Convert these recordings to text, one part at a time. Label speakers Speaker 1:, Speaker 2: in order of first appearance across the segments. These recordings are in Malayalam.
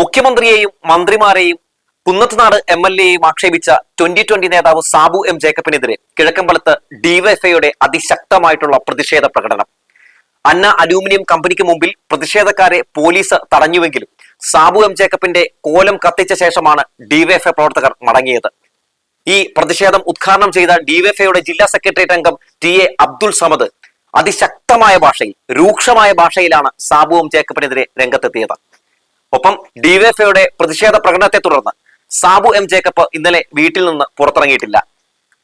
Speaker 1: മുഖ്യമന്ത്രിയെയും മന്ത്രിമാരെയും കുന്നത്തുനാട് എം എൽ എയും ആക്ഷേപിച്ച ട്വന്റി ട്വന്റി നേതാവ് സാബു എം ജേക്കബിനെതിരെ കിഴക്കമ്പലത്ത് ഡിവൈഎഫ്ഐയുടെ അതിശക്തമായിട്ടുള്ള പ്രതിഷേധ പ്രകടനം. അന്ന അലൂമിനിയം കമ്പനിക്ക് മുമ്പിൽ പ്രതിഷേധക്കാരെ പോലീസ് തടഞ്ഞുവെങ്കിലും സാബു എം ജേക്കബിന്റെ കോലം കത്തിച്ച ശേഷമാണ് ഡിവൈഎഫ്ഐ പ്രവർത്തകർ മടങ്ങിയത്. ഈ പ്രതിഷേധം ഉദ്ഘാടനം ചെയ്ത ഡിവൈഎഫ്ഐയുടെ ജില്ലാ സെക്രട്ടേറിയറ്റ് അംഗം ടി എ അബ്ദുൾ സമദ് അതിശക്തമായ ഭാഷയിൽ രൂക്ഷമായ ഭാഷയിലാണ് സാബുവും ജേക്കബിനെതിരെ രംഗത്തെത്തിയത്. ഒപ്പം ഡിവൈഎഫ്ഐയുടെ പ്രതിഷേധ പ്രകടനത്തെ തുടർന്ന് സാബു എം ജേക്കബ് ഇന്നലെ വീട്ടിൽ നിന്ന് പുറത്തിറങ്ങിയിട്ടില്ല.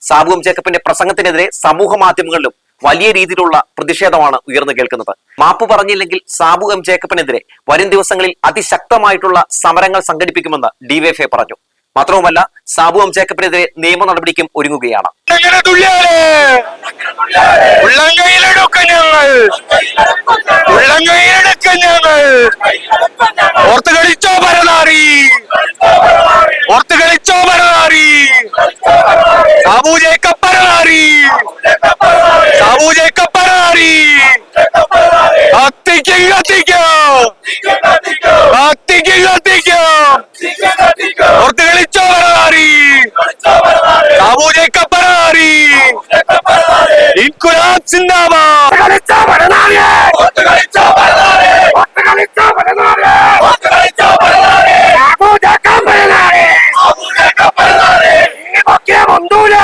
Speaker 1: സാബു എം ജേക്കബിന്റെ പ്രസംഗത്തിനെതിരെ സമൂഹ മാധ്യമങ്ങളിലും വലിയ രീതിയിലുള്ള പ്രതിഷേധമാണ് ഉയർന്നു കേൾക്കുന്നത്. മാപ്പ് പറഞ്ഞില്ലെങ്കിൽ സാബു എം ജേക്കബിനെതിരെ വരും ദിവസങ്ങളിൽ അതിശക്തമായിട്ടുള്ള സമരങ്ങൾ സംഘടിപ്പിക്കുമെന്ന് ഡിവൈഎഫ്ഐ പറഞ്ഞു. മാത്രവുമല്ല സാബു എം ജേക്കബിനെതിരെ നിയമ നടപടിക്കും ഒരുങ്ങുകയാണ്.
Speaker 2: ഉള്ളംകൈയിലെടുക്ക ഞങ്ങൾ ഓർത്ത് കളിച്ചോ പരനാറി ഓർത്ത് കളിച്ചോ പരനാറി സാബു ജേക്കബ് പരനാറി സാബു ജേക്കബ് പരനാറി കത്തിക്കും കത്തിക്കും കത്തിക്കും കത്തിക്കും ഓർത്ത് കളിച്ചോ പരനാറി സാബു ജേക്കബ് പരനാറി ഇൻകുലാബ് സിന്ദാബാദ്. കളിച്ചോ ഓർത്ത് കളിച്ചോ ഓർത്ത് കളിച്ചോ പരനാറി ഓർത്ത് കളിച്ചോ പരനാറി സാബു ജേക്കബ് പരനാറി സാബു ജേക്കബ് പരനാറി ഈ ബൊക്കെ ബന്ധൂല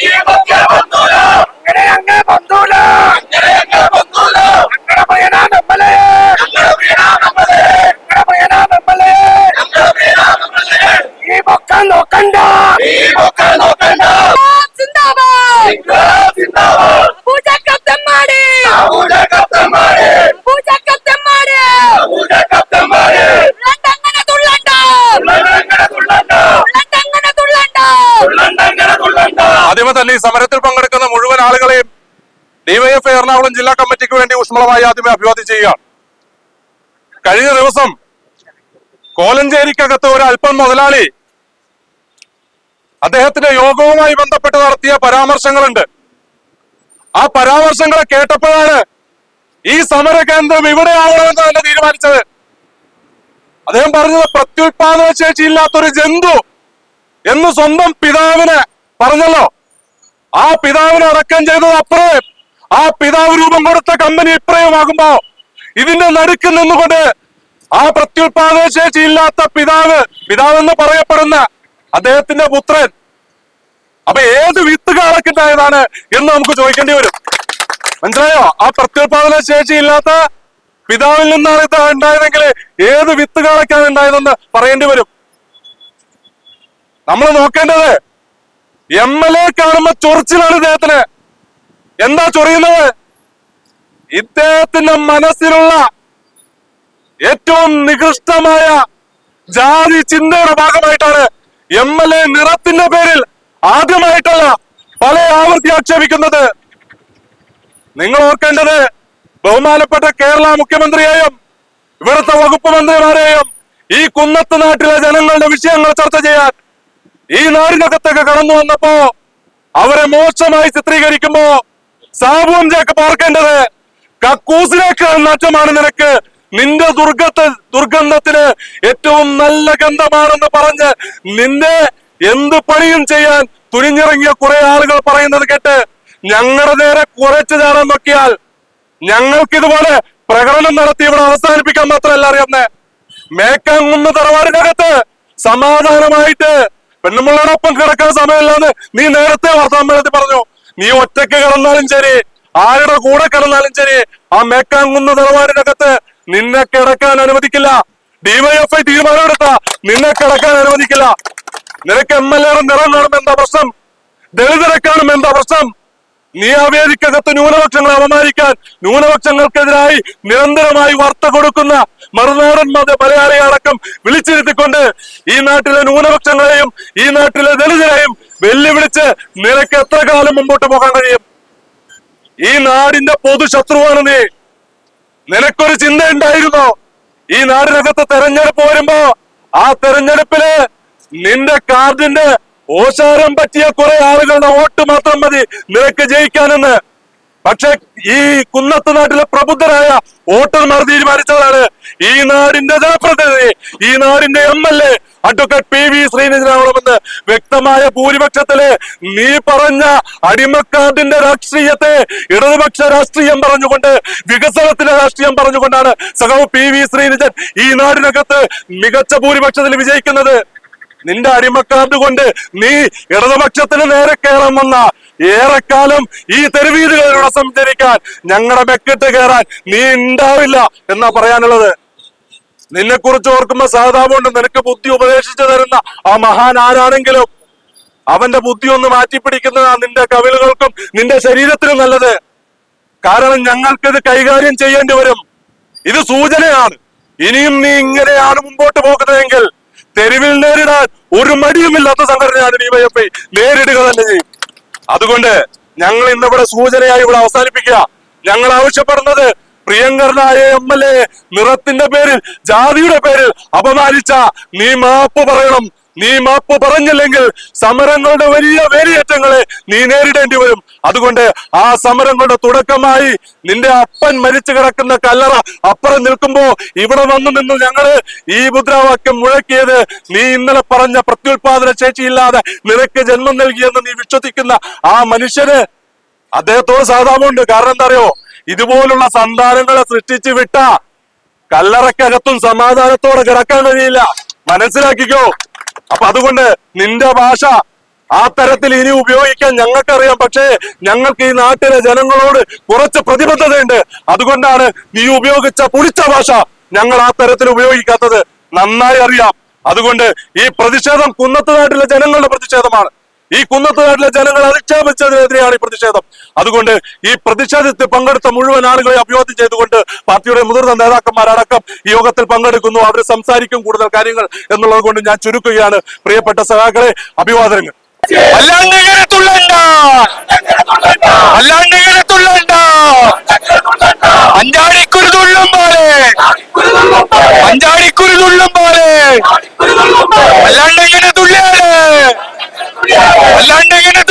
Speaker 2: ഈ ബൊക്കെ ബന്ധൂല അങ്ങനെ അങ്ങ് ബന്ധൂല അങ്ങനെ അങ്ങ് ബന്ധൂല ഞങ്ങളുടെ പയ്യനാ നമ്മളെ ഞങ്ങളുടെ പയ്യനാ നമ്മളെ ഞങ്ങളുടെ പയ്യനാ നമ്മളെ ഞങ്ങളുടെ പയ്യനാ നമ്മളെ ഈ ബൊക്ക നോക്കണ്ട ഈ ബൊക്ക നോക്കണ്ട
Speaker 3: സിന്ദാബാദ്
Speaker 2: ഇൻകുലാബ് സിന്ദാബാദ്
Speaker 3: പൂജ കത്തമ്മാടി
Speaker 2: സാബു ജേക്കബ് തെമ്മാടി
Speaker 3: പൂജ കത്തമ്മാടി
Speaker 2: സാബു ജേക്കബ് തെമ്മാടി
Speaker 3: ഉള്ളണ്ടങ്ങനെ തുള്ളണ്ട
Speaker 2: തുള്ളണ്ടങ്ങനെ തുള്ളണ്ട
Speaker 3: ഉള്ളണ്ടങ്ങനെ തുള്ളണ്ട
Speaker 2: തുള്ളണ്ടങ്ങനെ തുള്ളണ്ട
Speaker 4: ആദ്യമേ തന്നെ ഈ സമരത്തിൽ പങ്കെടുക്കുന്ന മുഴുവൻ ആളുകളെയും ഡിവൈഎഫ്ഐ എറണാകുളം ജില്ലാ കമ്മിറ്റിക്ക് വേണ്ടി ഊഷ്മളമായി ആദ്യമേ അഭിവാദ്യം ചെയ്യുകയാണ്. കഴിഞ്ഞ ദിവസം കോലഞ്ചേരിക്കകത്ത് ഒരു അല്പം മുതലാളി അദ്ദേഹത്തിന്റെ യോഗവുമായി ബന്ധപ്പെട്ട് നടത്തിയ പരാമർശങ്ങളുണ്ട്. ആ പരാമർശങ്ങളെ കേട്ടപ്പോഴാണ് ഈ സമര കേന്ദ്രം ഇവിടെ ആവണമെന്ന് തന്നെ തീരുമാനിച്ചത്. അദ്ദേഹം പറഞ്ഞത് പ്രത്യുത്പാദന ശേഷിയില്ലാത്തൊരു ജന്തു എന്ന് സ്വന്തം പിതാവിനെ പറഞ്ഞല്ലോ. ആ പിതാവിനെ അടക്കം ചെയ്തത് അപ്പുറം. ആ പിതാവ് രൂപം കൊടുത്ത കമ്പനി ഇപ്രയമാകുമ്പോ ഇതിന്റെ നടുക്ക് നിന്നുകൊണ്ട് ആ പ്രത്യുത്പാദന ശേഷി ഇല്ലാത്ത പിതാവ് പിതാവെന്ന് പറയപ്പെടുന്ന അദ്ദേഹത്തിന്റെ പുത്രൻ. അപ്പൊ ഏത് വിത്ത് കാളക്കുണ്ടായതാണ് എന്ന് നമുക്ക് ചോദിക്കേണ്ടി വരും. മനസ്സിലായോ? ആ പ്രത്യുൽപാദന ശേഷി ഇല്ലാത്ത പിതാവിൽ നിന്നാണ് ഇത് ഉണ്ടായതെങ്കിൽ ഏത് വിത്ത് കാളക്കാണ് ഉണ്ടായതെന്ന് പറയേണ്ടി വരും. നമ്മൾ നോക്കേണ്ടത് എം എൽ എ കാണുമ്പോ ചൊറിച്ചിലാണ് ഇദ്ദേഹത്തിന്. എന്താ ചൊറിയുന്നത്? ഇദ്ദേഹത്തിന്റെ മനസ്സിലുള്ള ഏറ്റവും നികൃഷ്ടമായ ജാതി ചിന്തയുടെ ഭാഗമായിട്ടാണ് എം എൽ എ നിറത്തിന്റെ പേരിൽ ആദ്യമായിട്ടല്ല പല ആവർത്തി ആക്ഷേപിക്കുന്നത്. നിങ്ങൾ ഓർക്കേണ്ടത് ബഹുമാനപ്പെട്ട കേരള മുഖ്യമന്ത്രിയെയും ഇവിടുത്തെ വകുപ്പ് മന്ത്രിമാരെയും ഈ കുന്നത്ത് നാട്ടിലെ ജനങ്ങളുടെ വിഷയങ്ങൾ ചർച്ച ചെയ്യാൻ ഈ നാടിനകത്തൊക്കെ കടന്നു വന്നപ്പോ അവരെ മോശമായി ചിത്രീകരിക്കുമ്പോ സാബുവും ചേക്ക് പാർക്കേണ്ടത് കക്കൂസിനേക്കാൾ നാറ്റമാണ് നിനക്ക്. നിന്റെ ദുർഗത്ത് ദുർഗന്ധത്തിന് ഏറ്റവും നല്ല ഗന്ധമാണെന്ന് പറഞ്ഞ് നിന്നെ എന്ത് പണിയും ചെയ്യാൻ തുനിഞ്ഞിറങ്ങിയ കുറെ ആളുകൾ പറയുന്നത് കേട്ട് ഞങ്ങളുടെ നേരെ കുറച്ചു ചാടാൻ നോക്കിയാൽ ഞങ്ങൾക്ക് ഇതുപോലെ പ്രകടനം നടത്തി ഇവിടെ അവസാനിപ്പിക്കാൻ മാത്രമല്ല അറിയാവുന്നേ. മേക്കാങ്കുന്ന് തറവാടിനകത്ത് സമാധാനമായിട്ട് പെണ്ണുമ്പിള്ളയോടൊപ്പം കിടക്കാൻ സമയമില്ലാന്ന് നീ നേരത്തെ വർത്തമാനത്തിൽ പറഞ്ഞു. നീ ഒറ്റയ്ക്ക് കിടന്നാലും ശരി ആരുടെ കൂടെ കിടന്നാലും ശരി ആ മേക്കാങ്കുന്ന് നിലവാരിനകത്ത് നിന്നെ കിടക്കാൻ അനുവദിക്കില്ല. ഡിവൈഎഫ്ഐ തീരുമാനമെടുത്ത നിന്നെ കിടക്കാൻ അനുവദിക്കില്ല. നിനക്ക് എം എൽ എയുടെ നിറം കാണും എന്താ പ്രശ്നം? ദളിതരെ കാണും എന്താ പ്രശ്നം? നീ ആ വേദിക്കകത്ത് ന്യൂനപക്ഷങ്ങളെ അപമാനിക്കാൻ ന്യൂനപക്ഷങ്ങൾക്കെതിരായി നിരന്തരമായി വാർത്ത കൊടുക്കുന്ന മറുനാടൻ മത മലയാളിയെ അടക്കം വിളിച്ചിരുത്തിക്കൊണ്ട് ഈ നാട്ടിലെ ന്യൂനപക്ഷങ്ങളെയും ഈ നാട്ടിലെ ദളിതരെയും വെല്ലുവിളിച്ച് നിനക്ക് എത്ര കാലം മുമ്പോട്ട് പോകാൻ കഴിയും? ഈ നാടിന്റെ പൊതു ശത്രുവാണ് നീ. നിനക്കൊരു ചിന്ത ഉണ്ടായിരുന്നോ? ഈ നാടിനകത്ത് തെരഞ്ഞെടുപ്പ് വരുമ്പോ ആ തെരഞ്ഞെടുപ്പിൽ നിന്റെ കാർഡിന്റെ ഓശാരം പറ്റിയ കുറെ ആളുകളുടെ വോട്ട് മാത്രം മതി നിനക്ക് ജയിക്കാനെന്ന്. പക്ഷെ ഈ കുന്നത്ത് നാട്ടിലെ പ്രബുദ്ധരായ വോട്ടർമാർ തീരുമാനിച്ചതാണ്. ഈ നാടിന്റെ ജനപ്രതിനിധി ഈ നാടിന്റെ M L A advocate P V ശ്രീനിധനാവണമെന്ന് വ്യക്തമായ ഭൂരിപക്ഷത്തിൽ നീ പറഞ്ഞ അടിമക്കാർഡിന്റെ രാഷ്ട്രീയത്തെ ഇടതുപക്ഷ രാഷ്ട്രീയം പറഞ്ഞുകൊണ്ട് വികസനത്തിന്റെ രാഷ്ട്രീയം പറഞ്ഞുകൊണ്ടാണ് സഖാവ് പി വി ശ്രീനിധൻ ഈ നാടിനകത്ത് മികച്ച ഭൂരിപക്ഷത്തിൽ വിജയിക്കുന്നത്. നിന്റെ അടിമക്കാർഡ് കൊണ്ട് നീ ഇടതുപക്ഷത്തിന് നേരെ കയറാൻ വന്ന ഏറെക്കാലം ഈ തെരുവീടുകളിലൂടെ സഞ്ചരിക്കാൻ ഞങ്ങളുടെ മെക്കിട്ട് കയറാൻ നീ ഉണ്ടാവില്ല എന്നാ പറയാനുള്ളത്. നിന്നെ കുറിച്ച് ഓർക്കുമ്പോ സഹതാപമുണ്ട് നിനക്ക് ബുദ്ധി ഉപദേശിച്ചു തരുന്ന ആ മഹാൻ ആരാണെങ്കിലും അവന്റെ ബുദ്ധി ഒന്ന് മാറ്റിപ്പിടിക്കുന്നതാ നിന്റെ കവിളുകൾക്കും നിന്റെ ശരീരത്തിനും നല്ലത്. കാരണം ഞങ്ങൾക്കിത് കൈകാര്യം ചെയ്യേണ്ടി വരും. ഇത് സൂചനയാണ്. ഇനിയും നീ ഇങ്ങനെയാണ് മുമ്പോട്ട് പോകുന്നതെങ്കിൽ തെരുവിൽ നേരിടാൻ ഒരു മടിയുമില്ലാത്ത സംഘടനയാണ് ഡിവൈഎഫ്ഐ നേരിടുക തന്നെ ചെയ്യും. അതുകൊണ്ട് ഞങ്ങൾ ഇന്നിവിടെ സൂചനയായി ഇവിടെ അവസാനിപ്പിക്കുക. ഞങ്ങൾ ആവശ്യപ്പെടുന്നത് പ്രിയങ്കരനായ എം എൽ എ നിറത്തിന്റെ പേരിൽ ജാതിയുടെ പേരിൽ അപമാനിച്ച നീ മാപ്പ് പറയണം. നീ മാപ്പ് പറഞ്ഞില്ലെങ്കിൽ സമരങ്ങളുടെ വലിയ വേലിയേറ്റങ്ങളെ നീ നേരിടേണ്ടി വരും. അതുകൊണ്ട് ആ സമരങ്ങളുടെ തുടക്കമായി നിന്റെ അപ്പൻ മരിച്ചു കിടക്കുന്ന കല്ലറ അപ്പുറം നിൽക്കുമ്പോ ഇവിടെ വന്നു നിന്ന് ഞങ്ങൾ ഈ മുദ്രാവാക്യം മുഴക്കിയത് നീ ഇന്നലെ പറഞ്ഞ പ്രത്യുൽപാദന ശേഷിയില്ലാതെ നിനക്ക് ജന്മം നൽകിയെന്ന് നീ വിശ്വസിക്കുന്ന ആ മനുഷ്യന് അദ്ദേഹത്തോട് സാധാമുണ്ട് കാരണം എന്താ അറിയോ ഇതുപോലുള്ള സന്താനങ്ങളെ സൃഷ്ടിച്ചു വിട്ട കല്ലറക്കകത്തും സമാധാനത്തോടെ കിടക്കാൻ കഴിയില്ല. മനസ്സിലാക്കിക്കോ? അപ്പൊ അതുകൊണ്ട് നിന്റെ ഭാഷ ആ തരത്തിൽ ഇനി ഉപയോഗിക്കാൻ ഞങ്ങൾക്കറിയാം. പക്ഷേ ഞങ്ങൾക്ക് ഈ നാട്ടിലെ ജനങ്ങളോട് കുറച്ച് പ്രതിബദ്ധതയുണ്ട്. അതുകൊണ്ടാണ് നീ ഉപയോഗിച്ച പുളിച്ച ഭാഷ ഞങ്ങൾ ആ തരത്തിൽ ഉപയോഗിക്കാത്തത് നന്നായി അറിയാം. അതുകൊണ്ട് ഈ പ്രതിഷേധം കുന്നത്ത് ജനങ്ങളുടെ പ്രതിഷേധമാണ്. ഈ കുന്നത്ത് നാട്ടിലെ ജനങ്ങൾ അധിക്ഷേപിച്ചതിനെതിരെയാണ് ഈ പ്രതിഷേധം. അതുകൊണ്ട് ഈ പ്രതിഷേധത്തിൽ പങ്കെടുത്ത മുഴുവൻ ആളുകളെ അഭിവാദ്യം ചെയ്തുകൊണ്ട് പാർട്ടിയുടെ മുതിർന്ന നേതാക്കന്മാരടക്കം ഈ യോഗത്തിൽ പങ്കെടുക്കുന്നു. അവർ സംസാരിക്കും കൂടുതൽ കാര്യങ്ങൾ എന്നുള്ളത് കൊണ്ട് ഞാൻ ചുരുക്കുകയാണ്. പ്രിയപ്പെട്ട സഹാക്കളെ അഭിവാദനങ്ങൾ.
Speaker 2: അല്ലാണ്ട് ഇങ്ങനെ അല്ലാണ്ട് ഇങ്ങനെ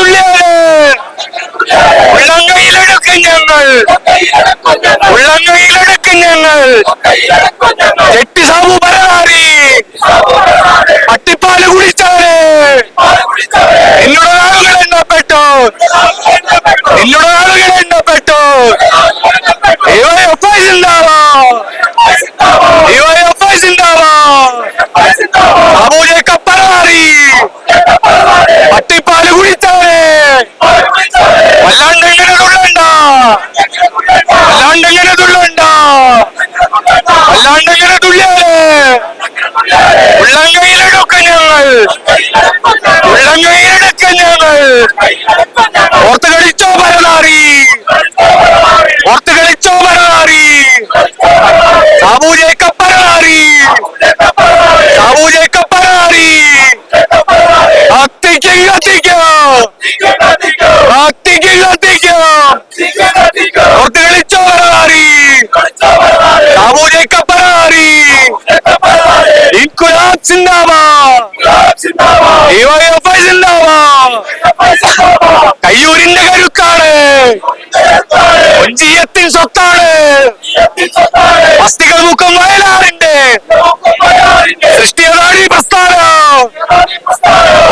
Speaker 2: ഉള്ളങ്കയിലെടുക്കും ഞങ്ങൾ. ഉള്ളങ്കയിലെടുക്കും ഞങ്ങൾ. ചെട്ടി സാബു പരാറി. അട്ടിപ്പാൽ കുടിച്ചാൽ ഓർത്ത് കളിച്ചോ പരനാറി ഓർത്ത് കളിച്ചോ പരനാറി സാബൂജെ കപ്പറാറി സാബൂജെ കപ്പറാറി കത്തിക്കും കത്തിക്കും കത്തിക്കും കത്തിക്കും ഓർത്ത് കളിച്ചോ പരനാറി സാബൂജെ കപ്പറാറി ഇൻകുലാബ് സിന്ദാബാദ്. ഇവ സിന്ദാബാദ്. കയ്യൂരിന്റെ കരുക്കാണ്. ഒഞ്ചിയത്തിൻ സ്വത്താണ്. അസ്ഥികൾ മുഖം വയലാറിന്റെ. സൃഷ്ടിയതാടി പ്രസ്ഥാനം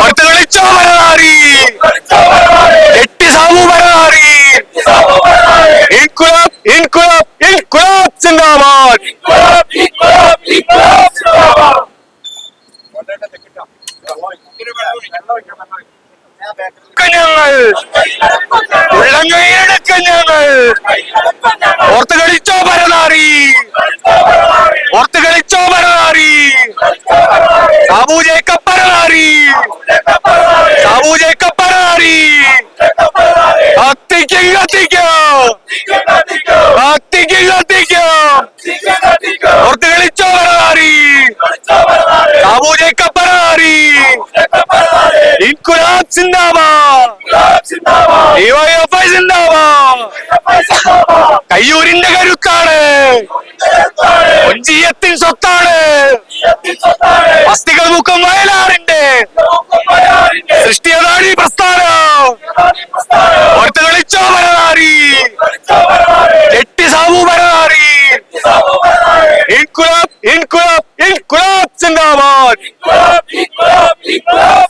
Speaker 2: ഓർത്ത് കളിച്ചോ പരനാറി എട്ടി സാമു പരനാറി ഇൻകുലാബ് ഇൻകുലാബ് ഇൻകുലാബ് സിന്ദാബാദ് ഞങ്ങൾ. ഉള്ളങ്കയിലെടുക്കും ഞങ്ങൾ. ഓർത്ത് കളിച്ചോ പരനാറി ഓർത്ത് കളിച്ചോ പരനാറി സാബൂജെ കപ്പരനാറി സാബൂജെ കപ്പരനാറി കത്തിക്കും കത്തിക്കും കത്തിക്കും കത്തിക്കും ഗുലാബ് സിന്ദാബാദ്. കയ്യൂരിന്റെ കരുത്താണ് ഒഞ്ചിയത്തിൻ സ്വത്താണ്. അസ്ഥികൾ മുഖം വയലാറിന്റെ. സൃഷ്ടിയതാണ് ഈ പ്രസ്ഥാനം. ഓർത്ത് കളിച്ചോ വരനാറി എട്ടി സാബു വരനാറി ഇൻകുലാബ് ഇൻകുലാബ് ഇൻകുലാബ് സിന്ദാബാദ്. ഇൻകുലാബ് ഇൻകുലാബ് ഇൻകുലാബ്.